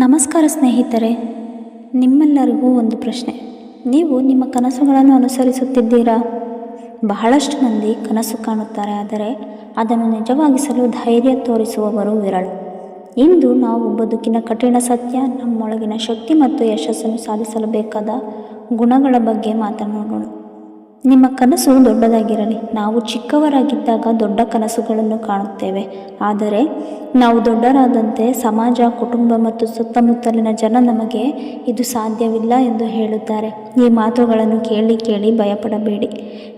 ನಮಸ್ಕಾರ ಸ್ನೇಹಿತರೆ, ನಿಮ್ಮೆಲ್ಲರಿಗೂ ಒಂದು ಪ್ರಶ್ನೆ. ನೀವು ನಿಮ್ಮ ಕನಸುಗಳನ್ನು ಅನುಸರಿಸುತ್ತಿದ್ದೀರಾ? ಬಹಳಷ್ಟು ಮಂದಿ ಕನಸು ಕಾಣುತ್ತಾರೆ, ಆದರೆ ಅದನ್ನು ನಿಜವಾಗಿಸಲು ಧೈರ್ಯ ತೋರಿಸುವವರು ವಿರಳ. ಇಂದು ನಾವು ಬದುಕಿನ ಕಠಿಣ ಸತ್ಯ, ನಮ್ಮೊಳಗಿನ ಶಕ್ತಿ ಮತ್ತು ಯಶಸ್ಸನ್ನು ಸಾಧಿಸಲು ಬೇಕಾದ ಗುಣಗಳ ಬಗ್ಗೆ ಮಾತನಾಡೋಣ. ನಿಮ್ಮ ಕನಸು ದೊಡ್ಡದಾಗಿರಲಿ. ನಾವು ಚಿಕ್ಕವರಾಗಿದ್ದಾಗ ದೊಡ್ಡ ಕನಸುಗಳನ್ನು ಕಾಣುತ್ತೇವೆ. ಆದರೆ ನಾವು ದೊಡ್ಡರಾದಂತೆ ಸಮಾಜ, ಕುಟುಂಬ ಮತ್ತು ಸುತ್ತಮುತ್ತಲಿನ ಜನ ನಮಗೆ ಇದು ಸಾಧ್ಯವಿಲ್ಲ ಎಂದು ಹೇಳುತ್ತಾರೆ. ಈ ಮಾತುಗಳನ್ನು ಕೇಳಿ ಕೇಳಿ ಭಯಪಡಬೇಡಿ.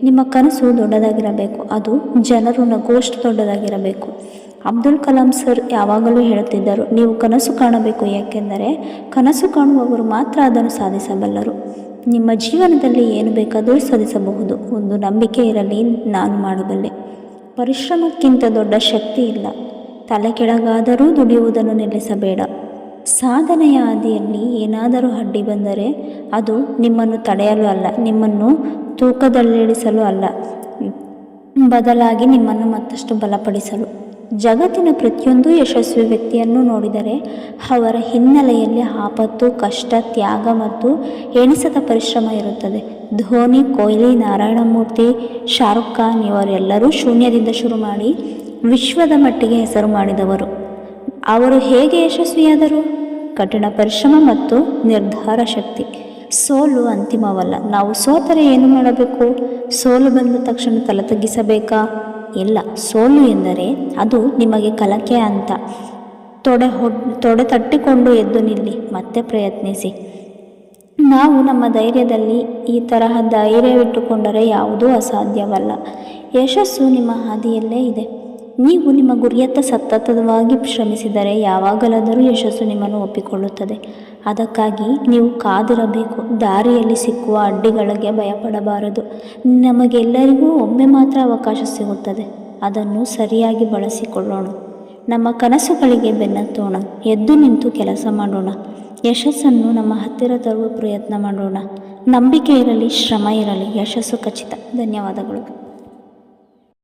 ನಿಮ್ಮ ಕನಸು ದೊಡ್ಡದಾಗಿರಬೇಕು. ಅದು ಜನರು ನಗೋಷ್ಟು ದೊಡ್ಡದಾಗಿರಬೇಕು. ಅಬ್ದುಲ್ ಕಲಾಂ ಸರ್ ಯಾವಾಗಲೂ ಹೇಳುತ್ತಿದ್ದರು, ನೀವು ಕನಸು ಕಾಣಬೇಕು. ಏಕೆಂದರೆ ಕನಸು ಕಾಣುವವರು ಮಾತ್ರ ಅದನ್ನು ಸಾಧಿಸಬಲ್ಲರು. ನಿಮ್ಮ ಜೀವನದಲ್ಲಿ ಏನು ಬೇಕಾದರೂ ಸಾಧಿಸಬಹುದು ಒಂದು ನಂಬಿಕೆ ಇರಲಿ, ನಾನು ಮಾಡಬಲ್ಲೆ ಪರಿಶ್ರಮಕ್ಕಿಂತ ದೊಡ್ಡ ಶಕ್ತಿ ಇಲ್ಲ. ತಲೆ ಕೆಳಗಾದರೂ ದುಡಿಯುವುದನ್ನು ನಿಲ್ಲಿಸಬೇಡ. ಸಾಧನೆಯ ಹಾದಿಯಲ್ಲಿ ಏನಾದರೂ ಅಡ್ಡಿ ಬಂದರೆ ಅದು ನಿಮ್ಮನ್ನು ತಡೆಯಲು ಅಲ್ಲ, ನಿಮ್ಮನ್ನು ತೂಕದಲ್ಲಿಳಿಸಲು ಅಲ್ಲ. ಬದಲಾಗಿ ನಿಮ್ಮನ್ನು ಮತ್ತಷ್ಟು ಬಲಪಡಿಸಲು. ಜಗತ್ತಿನ ಪ್ರತಿಯೊಂದು ಯಶಸ್ವಿ ವ್ಯಕ್ತಿಯನ್ನು ನೋಡಿದರೆ ಅವರ ಹಿನ್ನೆಲೆಯಲ್ಲಿ ಆಪತ್ತು, ಕಷ್ಟ, ತ್ಯಾಗ ಮತ್ತು ಎಣಿಸದ ಪರಿಶ್ರಮ ಇರುತ್ತದೆ. ಧೋನಿ, ಕೊಹ್ಲಿ, ನಾರಾಯಣಮೂರ್ತಿ, ಶಾರುಖ್ ಖಾನ್ ಇವರೆಲ್ಲರೂ ಶೂನ್ಯದಿಂದ ಶುರು ಮಾಡಿ ವಿಶ್ವದ ಮಟ್ಟಿಗೆ ಹೆಸರು ಮಾಡಿದವರು. ಅವರು ಹೇಗೆ ಯಶಸ್ವಿಯಾದರು? ಕಠಿಣ ಪರಿಶ್ರಮ ಮತ್ತು ನಿರ್ಧಾರ ಶಕ್ತಿ. ಸೋಲು ಅಂತಿಮವಲ್ಲ. ನಾವು ಸೋತರೆ ಏನು ಮಾಡಬೇಕು? ಸೋಲು ಬಂದ ತಕ್ಷಣ ತಲೆ ತಗ್ಗಿಸಬೇಕಾ? ಇಲ್ಲ. ಸೋಲು ಎಂದರೆ ಅದು ನಿಮಗೆ ಕಲಕೆ ಅಂತ. ತೊಡೆ ಹೊಡ್ ತೊಡೆ ತಟ್ಟಿಕೊಂಡು ಎದ್ದು ನಿಲ್ಲಿ, ಮತ್ತೆ ಪ್ರಯತ್ನಿಸಿ. ನಾವು ನಮ್ಮ ಧೈರ್ಯದಲ್ಲಿ ಈ ತರಹ ಧೈರ್ಯವಿಟ್ಟುಕೊಂಡರೆ ಯಾವುದೂ ಅಸಾಧ್ಯವಲ್ಲ. ಯಶಸ್ಸು ನಿಮ್ಮ ಹಾದಿಯಲ್ಲೇ ಇದೆ. ನೀವು ನಿಮ್ಮ ಗುರಿಯತ್ತ ಸತತವಾಗಿ ಶ್ರಮಿಸಿದರೆ ಯಾವಾಗಲಾದರೂ ಯಶಸ್ಸು ನಿಮ್ಮನ್ನು ಒಪ್ಪಿಕೊಳ್ಳುತ್ತದೆ. ಅದಕ್ಕಾಗಿ ನೀವು ಕಾದಿರಬೇಕು. ದಾರಿಯಲ್ಲಿ ಸಿಕ್ಕುವ ಅಡ್ಡಿಗಳಿಗೆ ಭಯಪಡಬಾರದು. ನಮಗೆಲ್ಲರಿಗೂ ಒಮ್ಮೆ ಮಾತ್ರ ಅವಕಾಶ ಸಿಗುತ್ತದೆ. ಅದನ್ನು ಸರಿಯಾಗಿ ಬಳಸಿಕೊಳ್ಳೋಣ. ನಮ್ಮ ಕನಸುಗಳಿಗೆ ಬೆನ್ನತ್ತೋಣ. ಎದ್ದು ನಿಂತು ಕೆಲಸ ಮಾಡೋಣ. ಯಶಸ್ಸನ್ನು ನಮ್ಮ ಹತ್ತಿರ ತರುವ ಪ್ರಯತ್ನ ಮಾಡೋಣ. ನಂಬಿಕೆ ಇರಲಿ, ಶ್ರಮ ಇರಲಿ. ಯಶಸ್ಸು ಖಚಿತ. ಧನ್ಯವಾದಗಳು.